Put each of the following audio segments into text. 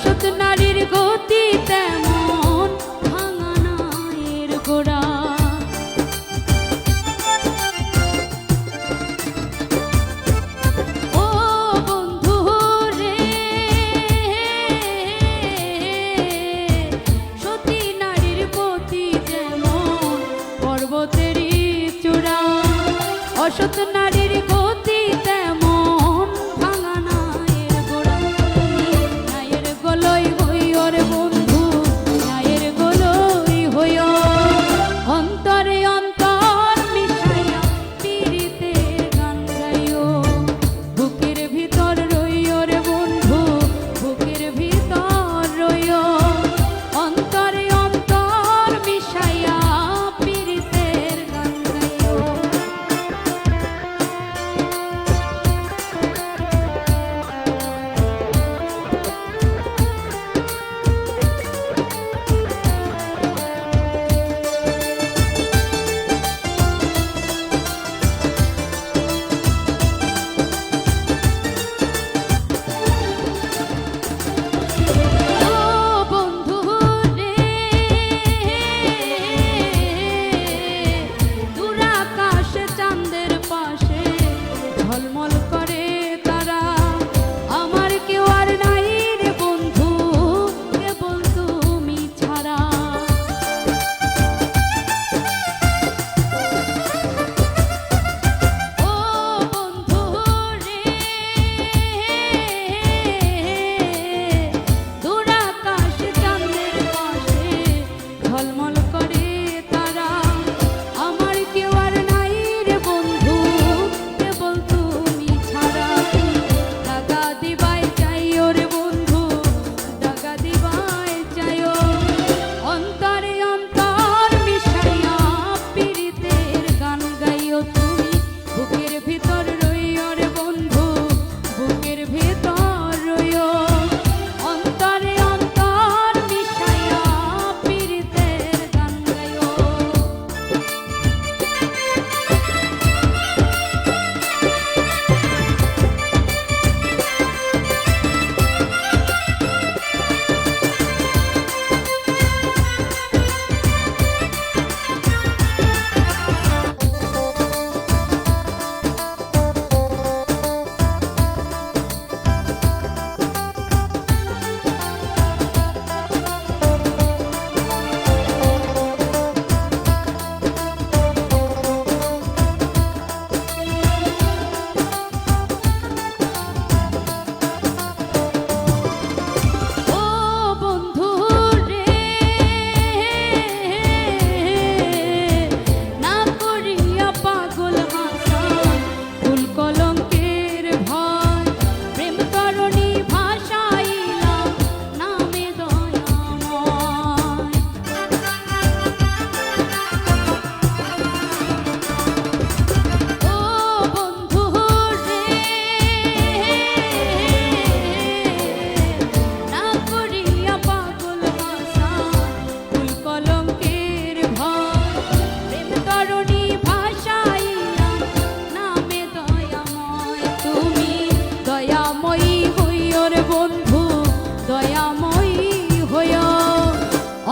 অসৎ নারীর গতি তেমন ভাঙানায়ের গোড়া বন্ধু রে, সতী নারীর পতি যেমন পর্বতেরই চূড়া। অসৎ নারী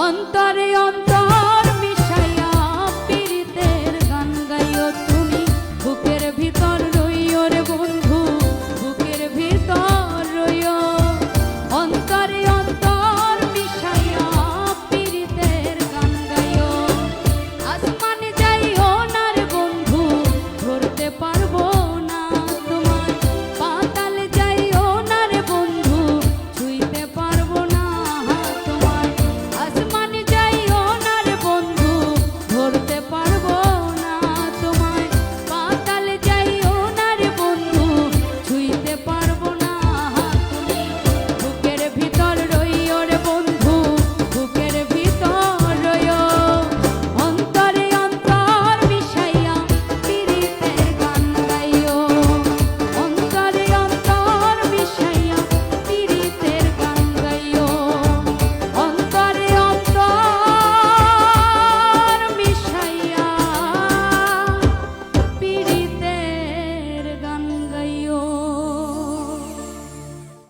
অন্তরে অন্তরে